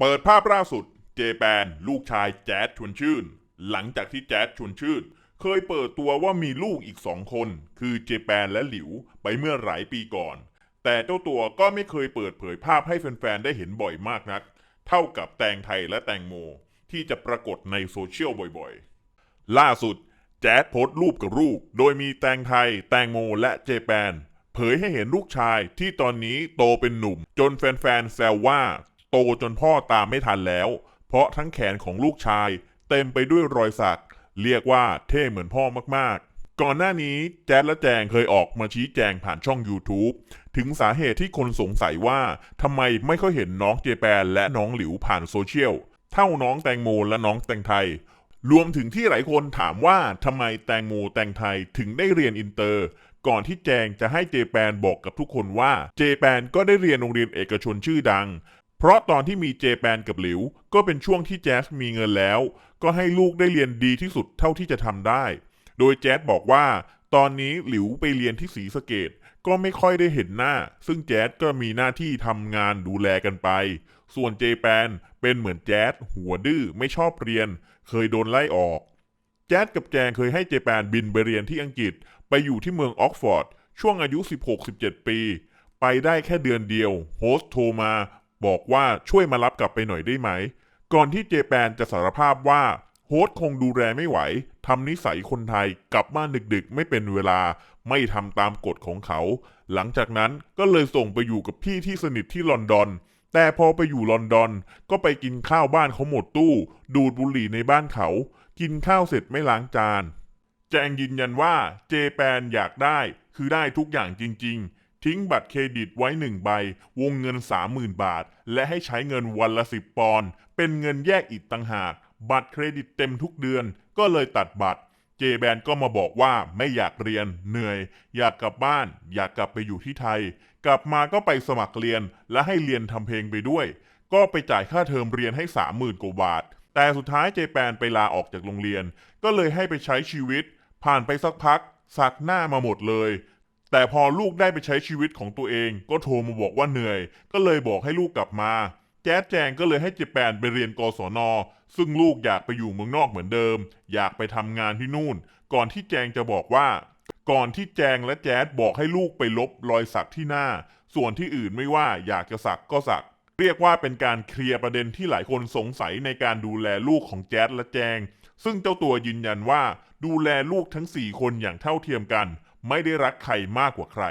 เปิดภาพล่าสุด เจแปน ลูกชายแจ๊ดชวนชื่น หลังจากที่แจ๊ดชวนชื่น เคยเปิดตัวว่ามีลูกอีกสองคน คือเจแปนและหลิวไปเมื่อหลายปีก่อน แต่เจ้าตัวก็ไม่เคยเปิดเผยภาพให้แฟนๆ ได้เห็นบ่อยมากนัก เท่ากับแตงไทยและแตงโม ที่จะปรากฏในโซเชียลบ่อยๆ ล่าสุดแจ๊ดโพสต์รูปกับลูก โดยมีแตงไทย แตงโม และเจแปน เผยให้เห็นลูกชายที่ตอนนี้โตเป็นหนุ่ม จนแฟนๆแซวว่า โตจนพ่อตามไม่ทันแล้ว เพราะทั้งแขนของลูกชาย เต็มไปด้วยรอยสัก เรียกว่าเท่เหมือนพ่อมากๆ ก่อนหน้านี้แจ๊ดและแจงเคยออกมาชี้แจงผ่านช่อง YouTube ถึงสาเหตุที่คนสงสัยว่าทำไมไม่ค่อยเห็นน้องเจแปนและน้องหลิวผ่านโซเชียลเท่าน้องแตงโมและน้องแตงไทย รวมถึงที่หลายคนถามว่าทำไมแตงโมแตงไทยถึงได้เรียนอินเตอร์ ก่อนที่แจงจะให้เจแปนบอกกับทุกคนว่า เจแปนก็ได้เรียนโรงเรียนเอกชนชื่อดัง เพราะตอนที่มีเจแปนกับหลิว ก็เป็นช่วงที่แจ๊สมีเงินแล้ว ก็ให้ลูกได้เรียนดีที่สุดเท่าที่จะทำได้ โดยแจ๊สบอกว่า ตอนนี้หลิวไปเรียนที่ศรีสะเกดก็ไม่ค่อยได้เห็นหน้า ซึ่งแจ๊สก็มีหน้าที่ทำงานดูแลกันไป ส่วนเจแปนเป็นเหมือนแจ๊สหัวดื้อไม่ชอบเรียน เคยโดนไล่ออก แจ๊ดกับแจงเคยให้เจแปนบินไปเรียนที่อังกฤษ ไปอยู่ที่เมืองออกฟอร์ดช่วงอายุ 16-17 ปี ไปได้แค่เดือนเดียว โฮสโทรมา บอกว่าช่วยมารับกลับไปหน่อยได้ไหม ก่อนที่เจแปนจะสารภาพว่าโฮสคงดูแลไม่ไหวทำนิสัยคนไทยกลับบ้าดึกๆ ไม่เป็นเวลาไม่ทำตามกฎของเขา หลังจากนั้นก็เลยส่งไปอยู่กับพี่ที่สนิทที่ลอนดอน แต่พอไปอยู่ลอนดอน ก็ไปกินข้าวบ้านเขาหมดตู้ ดูดบุหรี่ในบ้านเขา กินข้าวเสร็จไม่ล้างจาน แจงยืนยันว่าเจแปนอยากได้คือได้ทุกอย่างจริง ๆ ทิ้งบัตรเครดิตไว้หนึ่งใบ วงเงิน 30,000 บาท และให้ใช้เงินวันละ 10 ปอนด์เป็นเงินแยกอีกต่างหาก บัตรเครดิตเต็มทุกเดือน ก็เลยตัดบัตร เจแบนก็มาบอกว่าไม่อยากเรียน เหนื่อย อยากกลับบ้าน อยากกลับไปอยู่ที่ไทย กลับมาก็ไปสมัครเรียน และให้เรียนทำเพลงไปด้วย ก็ไปจ่ายค่าเทอมเรียนให้30,000กว่าบาท แต่สุดท้ายเจแปนไปลาออกจากโรงเรียน ก็เลยให้ไปใช้ชีวิต ผ่านไปสักพักสักหน้ามาหมดเลย แต่พอลูกได้ไปใช้ชีวิตของตัวเอง ก็โทรมาบอกว่าเหนื่อย ก็เลยบอกให้ลูกกลับมา แจ๊ดแจงก็เลยให้เจแปนไปเรียนกศน ซึ่งลูกอยากไปอยู่เมืองนอกเหมือนเดิม อยากไปทำงานที่นู่น ก่อนที่แจงจะบอกว่า ก่อนที่แจงและแจ๊ดบอกให้ลูกไปลบรอยสักที่หน้า ส่วนที่อื่นไม่ว่าอยากจะสักก็สัก เรียกว่าเป็นการเคลียร์ประเด็นที่หลายคนสงสัยในการดูแลลูกของแจ๊ดและแจง ซึ่งเจ้าตัวยืนยันว่า ดูแลลูกทั้ง 4 คนอย่างเท่าเทียมกัน ไม่ได้รักใครมากกว่าใคร